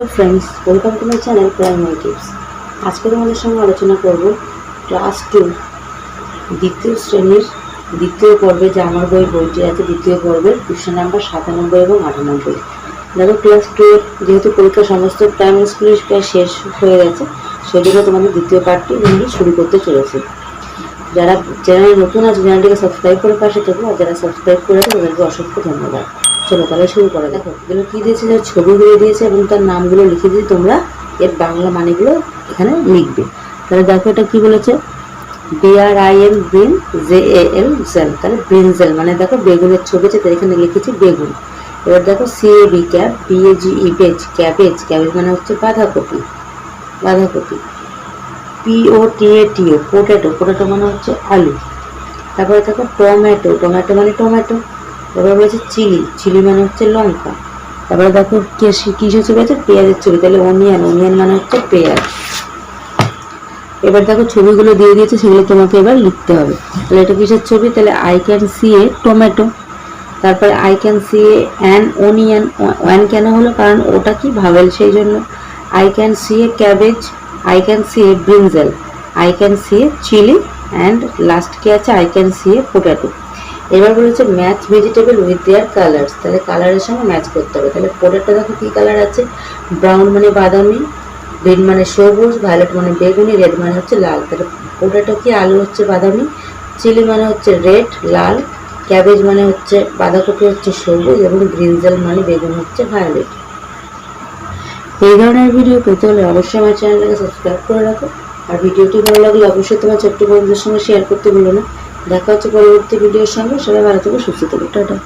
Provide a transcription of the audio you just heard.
Friends welcome to my channel primary tips আজকে তোমাদের সঙ্গে আলোচনা করব ক্লাস টু দ্বিতীয় শ্রেণির দ্বিতীয় পর্বে যে আমার বই বইটি আছে, দ্বিতীয় পর্বের কোশ্চেন নাম্বার সাতানব্বই এবং আটানব্বই। দেখো ক্লাস টু যেহেতু পরীক্ষা সমস্ত প্রাইমারি স্কুলের প্রায় শেষ হয়ে গেছে সেই তোমাদের দ্বিতীয় পার্টটি আমি শুরু করতে চলেছি। যারা চ্যানেল নতুন আছে, চ্যানেলটিকে সাবস্ক্রাইব করে পাশে থাকব আর যারা সাবস্ক্রাইব করেছে, তাদেরকে অসংখ্য ধন্যবাদ। চলো তাহলে শুরু করা দেখো এগুলো কী দিয়েছে ছবিগুলো দিয়েছে এবং তার নামগুলো লিখে দিয়ে তোমরা এর বাংলা মানেগুলো এখানে লিখবে। তাহলে দেখো এটা কি বলেছে? B R I M brin J A L jal তাহলে ব্রিনজেল মানে দেখো বেগুনের ছবি আছে এখানে লিখেছি বেগুন। এবার দেখো C A B cab B A G E bage cabbage. Cabbage মানে হচ্ছে বাঁধাকপি। বাঁধাকপি। P O T A T O potato potato মানে হচ্ছে আলু। তারপরে দেখো টমেটো। টমেটো মানে টমেটো। তারপরে বলেছে চিলি। চিলি মানে হচ্ছে লঙ্কা। তারপরে দেখো কিসের ছবি আছে? পেঁয়াজের ছবি। তাহলে অনিয়ন। অনিয়ন মানে হচ্ছে পেঁয়াজ। এবার দেখো ছবিগুলো দিয়ে দিয়েছে, সেগুলো তোমাকে এবার লিখতে হবে। তাহলে এটা কিসের ছবি? তাহলে I can see a tomato তারপরে I can see a an onion an কেন হলো? কারণ ওটা কি? ভাবেল সেই জন্য। I can see a cabbage I can see a brinjal I can see a chilli and last কি আছে? I can see a potato এবার বলেছে match vegetable with their colours তাহলে কালারের সঙ্গে ম্যাচ করতে হবে। তাহলে পোটেটো দেখো কী কালার আছে। ব্রাউন মানে বাদামি গ্রিন মানে সবুজ ভায়োলেট মানে বেগুনি রেড মানে হচ্ছে লাল। তাহলে পোটেটো কি আলু হচ্ছে বাদামি চিলি মানে হচ্ছে রেড লাল ক্যাবেজ মানে হচ্ছে বাঁধাকপি হচ্ছে সবুজ এবং গ্রিনজেল মানে বেগুন হচ্ছে ভায়োলেট এই ধরনের ভিডিও পেতে হলে অবশ্যই আমার চ্যানেলটাকে সাবস্ক্রাইব করে রাখো। আর ভিডিওটি ভালো লাগলে অবশ্যই তোমার ছোট্ট বন্ধুদের সঙ্গে শেয়ার করতে ভুলো না। দেখা হচ্ছে পরবর্তী ভিডিওর সঙ্গে। সবাই ভালো থেকে সুস্থ থেকো। টাটা।